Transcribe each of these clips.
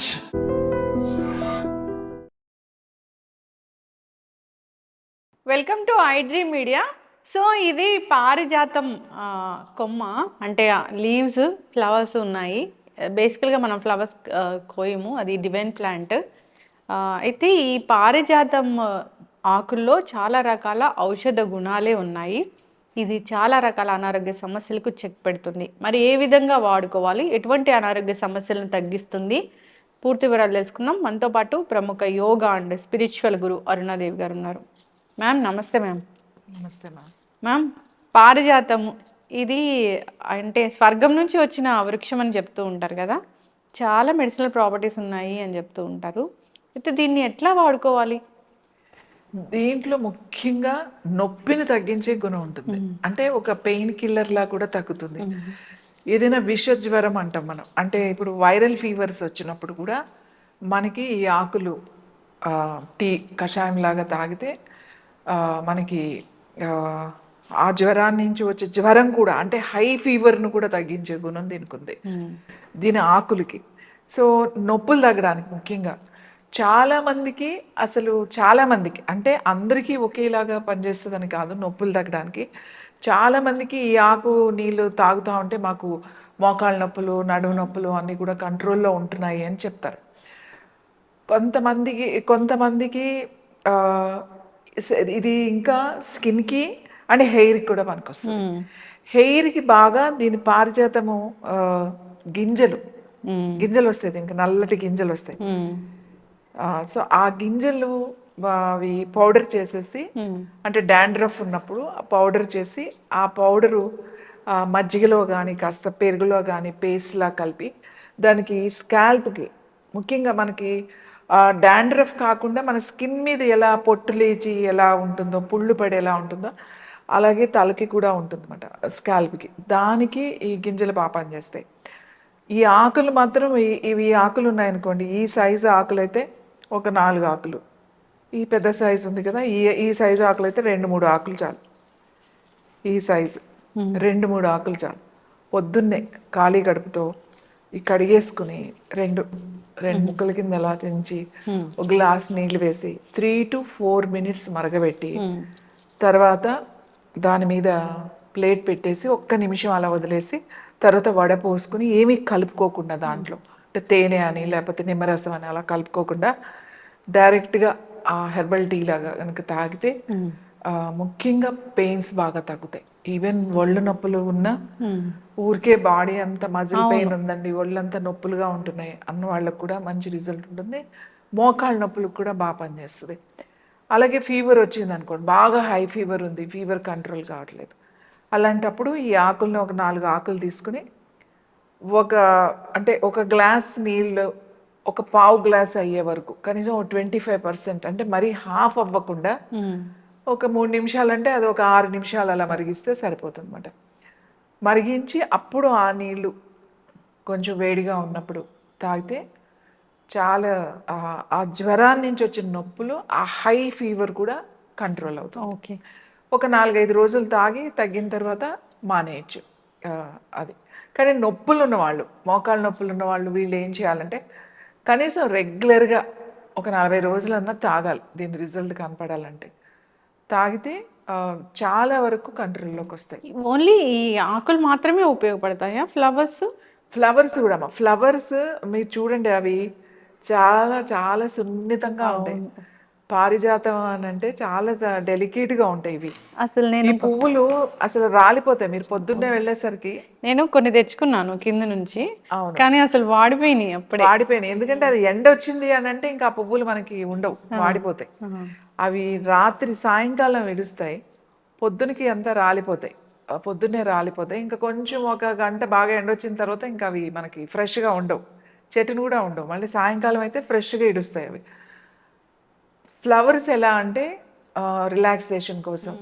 much. Welcome to iDream media so ఇది పారిజాతం కొమ్మ అంటే లీవ్స్ ఫ్లవర్స్ ఉన్నాయి. బేసికల్గా మనం ఫ్లవర్స్ కోయము. అది డివైన్ ప్లాంట్ అయితే ఈ పారిజాతం ఆకుల్లో చాలా రకాల ఔషధ గుణాలే ఉన్నాయి. ఇది చాలా రకాల అనారోగ్య సమస్యలకు చెక్ పెడుతుంది. మరి ఏ విధంగా వాడుకోవాలి? ఎటువంటి అనారోగ్య సమస్యలను తగ్గిస్తుంది? పూర్తి వివరాలు తెలుసుకుందాం. మనతో పాటు ప్రముఖ యోగా అండ్ స్పిరిచువల్ గురు అరుణాదేవి గారు ఉన్నారు. మ్యామ్ నమస్తే మ్యామ్. నమస్తే మ్యామ్. మ్యామ్ పారిజాతము ఇది అంటే స్వర్గం నుంచి వచ్చిన వృక్షం అని చెప్తూ ఉంటారు కదా. చాలా మెడిసినల్ ప్రాపర్టీస్ ఉన్నాయి అని చెప్తూ ఉంటారు. అయితే దీన్ని ఎట్లా వాడుకోవాలి? దీంట్లో ముఖ్యంగా నొప్పిని తగ్గించే గుణం ఉంటుంది. అంటే ఒక పెయిన్ కిల్లర్ లా కూడా తగ్గుతుంది. ఏదైనా విష జ్వరం అంటాం మనం. అంటే ఇప్పుడు వైరల్ ఫీవర్స్ వచ్చినప్పుడు కూడా మనకి ఈ ఆకులు టీ కషాయం లాగా తాగితే మనకి ఆ, ఆ జ్వరాన్ని నుంచి వచ్చే జ్వరం కూడా అంటే హై ఫీవర్ను కూడా తగ్గించే గుణం దీనికి ఉంది. దీని ఆకులకి. సో నొప్పులు తగ్గడానికి ముఖ్యంగా చాలా మందికి అసలు చాలా మందికి అంటే అందరికీ ఒకేలాగా పనిచేస్తుందని కాదు నొప్పులు తగ్గడానికి చాలా మందికి ఈ ఆకు నీళ్ళు తాగుతూ ఉంటే మాకు మోకాళ్ళ నొప్పులు నడుము నొప్పులు అన్నీ కూడా కంట్రోల్లో ఉంటున్నాయి అని చెప్తారు. కొంతమందికి కొంతమందికి ఇది ఇంకా స్కిన్కి అండ్ హెయిర్కి కూడా పనికొస్తుంది. హెయిర్కి బాగా దీని పారిజాతము గింజలు. గింజలు వస్తాయి దీనికి నల్లటి గింజలు వస్తాయి. సో ఆ గింజలు అవి పౌడర్ చేసేసి అంటే డాండ్రఫ్ ఉన్నప్పుడు ఆ పౌడర్ చేసి ఆ పౌడరు మజ్జిగలో కానీ కాస్త పెరుగులో కానీ పేస్ట్లా కలిపి దానికి స్కాల్ప్కి ముఖ్యంగా మనకి డాండ్రఫ్ కాకుండా మన స్కిన్ మీద ఎలా పొట్టు లేచి ఎలా ఉంటుందో పుళ్ళు పడి ఎలా ఉంటుందో అలాగే తలకి కూడా ఉంటుంది అనమాట స్కాల్ప్కి. దానికి ఈ గింజలు బాగా పనిచేస్తాయి. ఈ ఆకులు మాత్రం ఈ- ఇవి ఆకులు ఉన్నాయనుకోండి ఈ సైజు ఆకులు అయితే ఒక నాలుగు ఆకులు. ఈ పెద్ద సైజు ఉంది కదా ఈ ఈ సైజు ఆకులు అయితే రెండు మూడు ఆకులు చాలు. ఈ సైజు రెండు మూడు ఆకులు చాలు. పొద్దున్నే ఖాళీ గడుపుతో ఈ కడిగేసుకుని రెండు రెండు ముక్కల కింద ఎలా తెంచి ఒక గ్లాస్ నీళ్ళు వేసి త్రీ టు ఫోర్ మినిట్స్ మరగబెట్టి తర్వాత దాని మీద ప్లేట్ పెట్టేసి ఒక్క నిమిషం అలా వదిలేసి తర్వాత వడ పోసుకుని ఏమీ కలుపుకోకుండా దాంట్లో. అంటే తేనె అని లేకపోతే నిమ్మరసం అని అలా కలుపుకోకుండా డైరెక్ట్గా ఆ హెర్బల్ టీ లాగా కనుక తాగితే ముఖ్యంగా పెయిన్స్ బాగా తగ్గుతాయి. ఈవెన్ ఒళ్ళు నొప్పులు ఉన్నా ఊరికే బాడీ అంతా మజిల్ పెయిన్ ఉందండి ఒళ్ళంతా నొప్పులుగా ఉంటున్నాయి అన్న వాళ్ళకు కూడా మంచి రిజల్ట్ ఉంటుంది. మోకాళ్ళ నొప్పులకు కూడా బాగా పనిచేస్తుంది. అలాగే ఫీవర్ వచ్చింది అనుకోండి బాగా హై ఫీవర్ ఉంది ఫీవర్ కంట్రోల్ కావట్లేదు. అలాంటప్పుడు ఈ ఆకుల్ని ఒక నాలుగు ఆకులు తీసుకుని ఒక అంటే ఒక గ్లాస్ నీళ్ళు ఒక పావు గ్లాస్ అయ్యే వరకు కనీసం ట్వంటీ ఫైవ్ పర్సెంట్ అంటే మరీ హాఫ్ అవ్వకుండా ఒక మూడు నిమిషాలు అంటే అది ఒక ఆరు నిమిషాలు అలా మరిగిస్తే సరిపోతుంది అనమాట మరిగించి అప్పుడు ఆ నీళ్ళు కొంచెం వేడిగా ఉన్నప్పుడు తాగితే చాలా ఆ- జ్వరాన్ని నుంచి వచ్చిన నొప్పులు ఆ హై ఫీవర్ కూడా కంట్రోల్ అవుతుంది. ఓకే. ఒక నాలుగైదు రోజులు తాగి తగ్గిన తర్వాత మానేయచ్చు. అది. కానీ నొప్పులు ఉన్నవాళ్ళు మోకాళ్ళ నొప్పులు ఉన్నవాళ్ళు వీళ్ళు ఏం చేయాలంటే కనీసం రెగ్యులర్గా ఒక నలభై రోజులన్నా తాగాలి. దీని రిజల్ట్ కనపడాలంటే. తాగితే చాలా వరకు కంట్రోల్లోకి వస్తాయి ఓన్లీ ఈ ఆకులు మాత్రమే ఉపయోగపడతాయా? ఫ్లవర్స్? ఫ్లవర్స్ కూడా ఫ్లవర్స్ మీరు చూడండి అవి. చాలా చాలా సున్నితంగా ఉంటాయి. పారిజాతం అని అంటే చాలా డెలికేట్గా ఉంటాయి ఇవి. అసలు నేను పువ్వులు అసలు రాలిపోతాయి. మీరు పొద్దున్నే వెళ్ళేసరికి నేను కొన్ని తెచ్చుకున్నాను కింద నుంచి. కానీ అసలు వాడిపోయినాయి అప్పుడే. వాడిపోయినాయి. ఎందుకంటే అది ఎండ వచ్చింది అని అంటే ఇంకా ఆ పువ్వులు మనకి ఉండవు. వాడిపోతాయి. అవి రాత్రి సాయంకాలం విడుస్తాయి. పొద్దునకి అంతా రాలిపోతాయి. పొద్దున్నే రాలిపోతాయి. ఇంకా కొంచెం ఒక గంట బాగా ఎండ వచ్చిన తర్వాత ఇంకా అవి మనకి ఫ్రెష్గా ఉండవు. చెట్టును కూడా ఉండవు. మళ్ళీ సాయంకాలం అయితే ఫ్రెష్గా ఇడుస్తాయి అవి. ఫ్లవర్స్ ఎలా అంటే రిలాక్సేషన్ కోసం.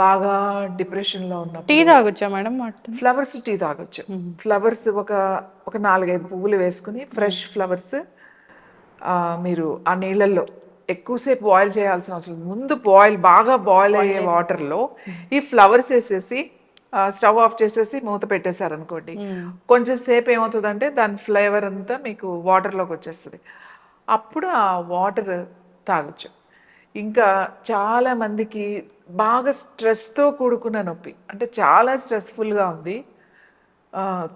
బాగా డిప్రెషన్లో ఉన్నప్పుడు. టీ తాగొచ్చా మేడం ఫ్లవర్స్ టీ తాగొచ్చు. ఫ్లవర్స్ ఒక ఒక నాలుగైదు పువ్వులు వేసుకుని ఫ్రెష్ ఫ్లవర్స్ మీరు ఆ నీళ్ళల్లో ఎక్కువసేపు బాయిల్ చేయాల్సిన అవసరం లేదు. ముందు బాయిల్ బాగా బాయిల్ అయ్యే వాటర్లో ఈ ఫ్లవర్స్ వేసేసి స్టవ్ ఆఫ్ చేసేసి మూత పెట్టేశారు అనుకోండి కొంచెం సేపు ఏమవుతుందంటే దాని ఫ్లేవర్ అంతా మీకు వాటర్లోకి వచ్చేస్తుంది. అప్పుడు ఆ వాటర్ తాగొచ్చు. ఇంకా చాలా మందికి బాగా స్ట్రెస్తో కూడుకున్న నొప్పి. అంటే చాలా స్ట్రెస్ఫుల్గా ఉంది.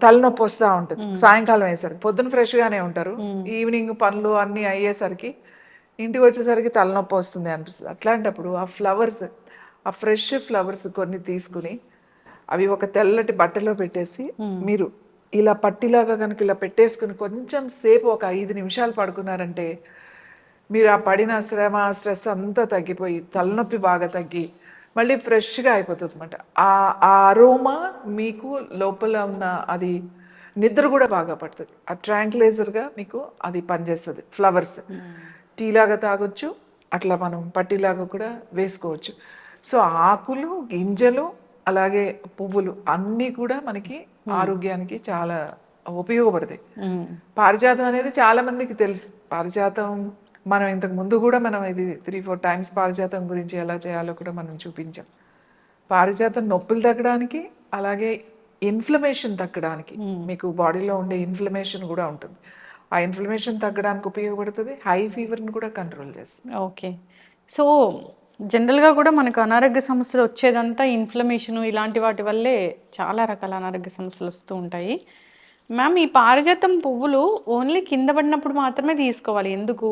తలనొప్పి వస్తూ ఉంటుంది. సాయంకాలం అయ్యేసరికి. పొద్దున ఫ్రెష్గానే ఉంటారు. ఈవినింగ్ పనులు అన్నీ అయ్యేసరికి ఇంటికి వచ్చేసరికి తలనొప్పి వస్తుంది అనిపిస్తుంది. అట్లాంటప్పుడు ఆ ఫ్లవర్స్ ఆ ఫ్రెష్ ఫ్లవర్స్ కొన్ని తీసుకుని అవి ఒక తెల్లటి బట్టలో పెట్టేసి మీరు ఇలా పట్టిలాగా కనుక ఇలా పెట్టేసుకుని కొంచెం సేపు ఒక ఐదు నిమిషాలు పడుకున్నారంటే మీరు ఆ పడిన శ్రమ స్ట్రెస్ అంతా తగ్గిపోయి తలనొప్పి బాగా తగ్గి మళ్ళీ ఫ్రెష్గా అయిపోతుంది అనమాట ఆ ఆ అరోమా మీకు లోపల ఉన్న అది నిద్ర కూడా బాగా పడుతుంది. ఆ ట్రాంక్లైజర్గా మీకు అది పనిచేస్తుంది ఫ్లవర్స్. టీ లాగా తాగొచ్చు అట్లా మనం పట్టిలాగా కూడా వేసుకోవచ్చు. సో ఆకులు గింజలు అలాగే పువ్వులు అన్నీ కూడా మనకి ఆరోగ్యానికి చాలా ఉపయోగపడతాయి. పారిజాతం అనేది చాలా మందికి తెలుసు. పారిజాతం మనం ఇంతకు ముందు కూడా మనం ఇది త్రీ ఫోర్ టైమ్స్ పారిజాతం గురించి ఎలా చేయాలో కూడా మనం చూపించాం. పారిజాతం నొప్పులు తగ్గడానికి అలాగే ఇన్ఫ్లమేషన్ తగ్గడానికి. మీకు బాడీలో ఉండే ఇన్ఫ్లమేషన్ కూడా ఉంటుంది. ఆ ఇన్ఫ్లమేషన్ తగ్గడానికి ఉపయోగపడుతుంది హై ఫీవర్ని కూడా కంట్రోల్ చేస్తుంది. ఓకే సో జనరల్గా కూడా మనకు అనారోగ్య సమస్యలు వచ్చేదంతా ఇన్ఫ్లమేషన్ ఇలాంటి వాటి వల్లే చాలా రకాల అనారోగ్య సమస్యలు వస్తూ ఉంటాయి. మ్యామ్ ఈ పారిజాతం పువ్వులు ఓన్లీ కింద పడినప్పుడు మాత్రమే తీసుకోవాలి. ఎందుకు?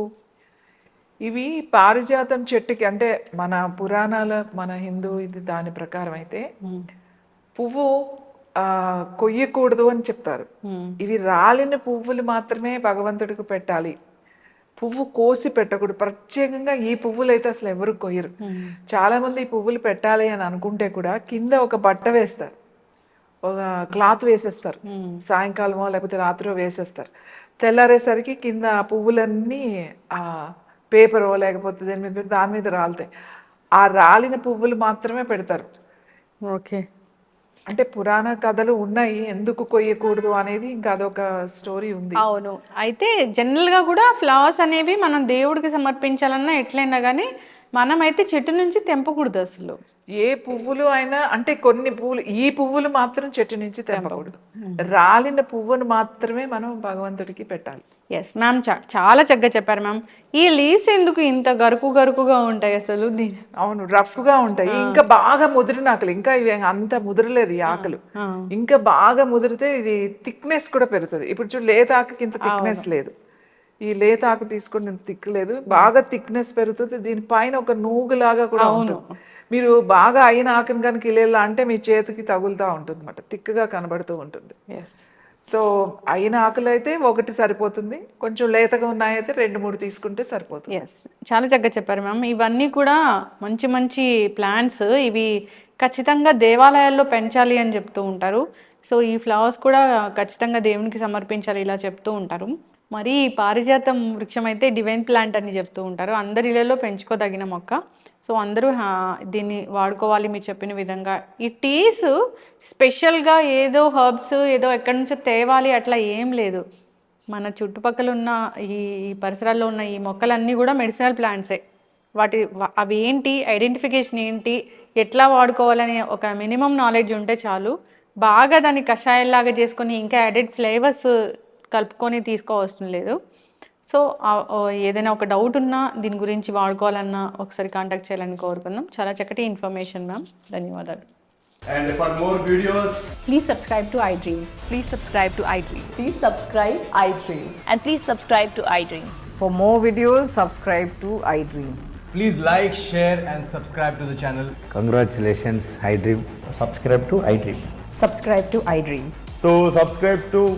ఇవి పారిజాతం చెట్టుకి అంటే మన పురాణాల మన హిందూ ఇది దాని ప్రకారం అయితే పువ్వు కొయ్యకూడదు అని చెప్తారు. ఇవి రాలిన పువ్వులు మాత్రమే భగవంతుడికి పెట్టాలి. పువ్వు కోసి పెట్టకూడదు. ప్రత్యేకంగా ఈ పువ్వులు అయితే అసలు ఎవరు కొయ్యరు. చాలా మంది ఈ పువ్వులు పెట్టాలి అని అనుకుంటే కూడా కింద ఒక బట్ట వేస్తారు. ఒక క్లాత్ వేసేస్తారు. సాయంకాలమో లేకపోతే రాత్రో వేసేస్తారు. తెల్లారేసరికి కింద ఆ పువ్వులన్నీ ఆ పేపరో లేకపోతే దేని మీద పెడితే దాని మీద రాలుతాయి ఆ రాలిన పువ్వులు మాత్రమే పెడతారు. ఓకే. అంటే పురాణ కథలు ఉన్నాయి ఎందుకు కొయ్యకూడదు అనేది ఇంకా అదొక స్టోరీ ఉంది. అవును. అయితే జనరల్గా కూడా ఫ్లవర్స్ అనేవి మనం దేవుడికి సమర్పించాలన్నా ఎట్లయినా కానీ మనమైతే చెట్టు నుంచి తెంపకూడదు అసలు. ఏ పువ్వులు అయినా అంటే కొన్ని పువ్వులు ఈ పువ్వులు మాత్రం చెట్టు నుంచి తెంపకూడదు. రాలిన పువ్వును మాత్రమే మనం భగవంతుడికి పెట్టాలి. ఎస్ మ్యామ్ చాలా చక్కగా చెప్పారు మ్యామ్ ఈ లీవ్స్ ఎందుకు ఇంత గరుకు గరుకుగా ఉంటాయి అసలు? అవును రఫ్గా ఉంటాయి ఇంకా బాగా ముదిరిన ఆకలి. ఇంకా ఇవి అంత ముదరలేదు ఈ ఆకులు. ఇంకా బాగా ముదిరితే ఇది థిక్నెస్ కూడా పెరుగుతుంది. ఇప్పుడు చూడు లేత ఆకుకి ఇంత థిక్నెస్ లేదు. ఈ లేత ఆకు తీసుకుని ఇంత థిక్ లేదు బాగా థిక్నెస్ పెరుగుతుంది. దీనిపైన ఒక నూగులాగా కూడా ఉంటుంది. మీరు బాగా అయిన ఆకుని కనుక ఇలా అంటే మీ చేతికి తగులుతూ ఉంటుంది అనమాట థిక్గా కనబడుతూ ఉంటుంది. సో అయిన ఆకులు అయితే ఒకటి సరిపోతుంది. కొంచెం లేతగా ఉన్నాయైతే రెండు మూడు తీసుకుంటే సరిపోతుంది. ఎస్ చాలా చక్కగా చెప్పారు మ్యామ్. ఇవన్నీ కూడా మంచి మంచి ప్లాంట్స్. ఇవి ఖచ్చితంగా దేవాలయాల్లో పెంచాలి అని చెప్తూ ఉంటారు. సో ఈ ఫ్లవర్స్ కూడా ఖచ్చితంగా దేవునికి సమర్పించాలి ఇలా చెప్తూ ఉంటారు. మరి పారిజాతం వృక్షం అయితే డివైన్ ప్లాంట్ అని చెప్తూ ఉంటారు. అందరి ఇళ్ళలో పెంచుకోదగిన మొక్క. సో అందరూ దీన్ని వాడుకోవాలి మీరు చెప్పిన విధంగా. ఈ టీస్ స్పెషల్గా ఏదో హర్బ్స్ ఏదో ఎక్కడి నుంచో తేవాలి అట్లా ఏం లేదు. మన చుట్టుపక్కల ఉన్న ఈ పరిసరాల్లో ఉన్న ఈ మొక్కలన్నీ కూడా మెడిసినల్ ప్లాంట్సే వాటి అవి ఏంటి? ఐడెంటిఫికేషన్ ఏంటి? ఎట్లా వాడుకోవాలని ఒక మినిమం నాలెడ్జ్ ఉంటే చాలు. బాగా దాన్ని కషాయంలాగా చేసుకొని ఇంకా యాడెడ్ ఫ్లేవర్స్ కలుపుకొని తీసుకోవసరం లేదు సో ఏదైనా ఒక డౌట్ ఉన్నా దీని గురించి వాడుకోవాలన్నా ఒకసారి కాంటాక్ట్ చేయాలని కోరుకుందాం చాలా చక్కటి ఇన్ఫర్మేషన్ మ్యామ్ ధన్యవాదాలు And for more videos, Please subscribe to iDream. Please subscribe to iDream. Please subscribe iDream. And please subscribe to iDream. For more videos, subscribe to iDream. please like, share, and subscribe to the channel. Congratulations, iDream. subscribe to iDream. Subscribe to iDream. So subscribe to